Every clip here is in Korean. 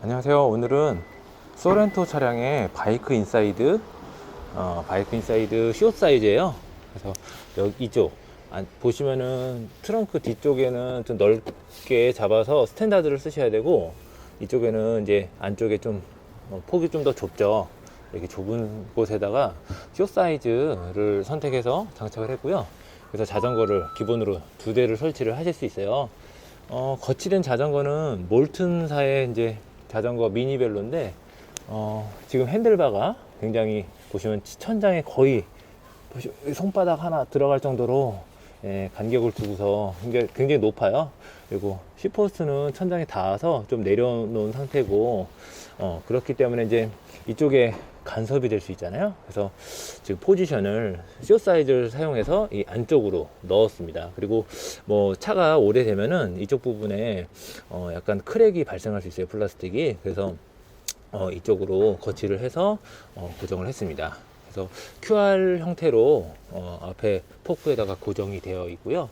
안녕하세요. 오늘은 소렌토 차량의 바이크 인사이드, 어, 바이크 인사이드 숏 사이즈예요. 그래서 여기 이쪽 안- 보시면은 트렁크 뒤쪽에는 좀 넓게 잡아서 스탠다드를 쓰셔야 되고 이쪽에는 이제 안쪽에 좀 어, 폭이 좀 더 좁죠. 이렇게 좁은 곳에다가 숏 사이즈를 선택해서 장착을 했고요. 그래서 자전거를 기본으로 두 대를 설치를 하실 수 있어요. 어, 거치된 자전거는 몰튼사의 이제 자전거 미니벨로인데 어, 지금 핸들바가 굉장히 보시면 천장에 거의 손바닥 하나 들어갈 정도로 예, 간격을 두고서 굉장히, 굉장히 높아요. 그리고 시포스는 천장에 닿아서 좀 내려놓은 상태고 어, 그렇기 때문에 이제 이쪽에 간섭이 될 수 있잖아요. 그래서 지금 포지션을 숏 사이즈를 사용해서 이 안쪽으로 넣었습니다. 그리고 뭐 차가 오래되면은 이쪽 부분에 어 약간 크랙이 발생할 수 있어요. 플라스틱이. 그래서 어 이쪽으로 거치를 해서 어 고정을 했습니다. 그래서 QR 형태로 어 앞에 포크에다가 고정이 되어 있고요.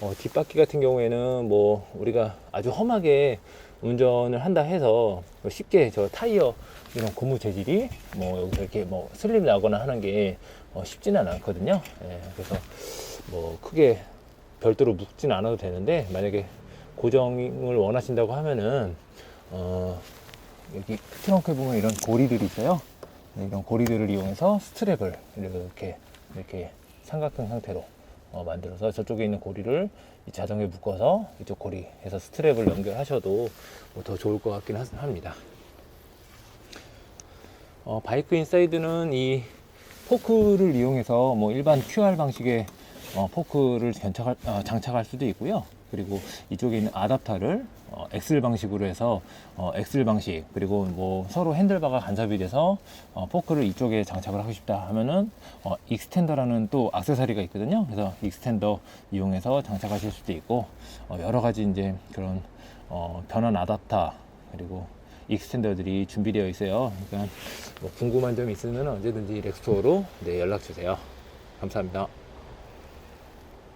어 뒷바퀴 같은 경우에는 뭐 우리가 아주 험하게 운전을 한다 해서 쉽게 저 타이어 이런 고무 재질이 뭐 여기서 이렇게 뭐 슬립 나거나 하는 게 어, 쉽지는 않거든요. 예, 그래서 뭐 크게 별도로 묶진 않아도 되는데 만약에 고정을 원하신다고 하면은 어, 여기 트렁크에 보면 이런 고리들이 있어요. 네, 이런 고리들을 이용해서 스트랩을 이렇게 이렇게 삼각형 상태로 어, 만들어서 저쪽에 있는 고리를 이 자전거에 묶어서 이쪽 고리에서 스트랩을 연결하셔도 뭐 더 좋을 것 같긴 하- 합니다. 어, 바이크 인사이드는 이 포크를 이용해서 뭐 일반 QR 방식의 어, 포크를 장착할, 어, 장착할 수도 있고요. 그리고 이쪽에 있는 아답터를 어, 엑셀 방식으로 해서 어, 엑셀 방식 그리고 뭐 서로 핸들바가 간섭이 돼서 어, 포크를 이쪽에 장착을 하고 싶다 하면은 어, 익스텐더라는 또 액세서리가 있거든요. 그래서 익스텐더 이용해서 장착하실 수도 있고 어, 여러 가지 이제 그런 어, 변환 아답터 그리고 익스텐더들이 준비되어 있어요. 그러니까 뭐 궁금한 점이 있으면 언제든지 렉스토어로 네, 연락 주세요. 감사합니다.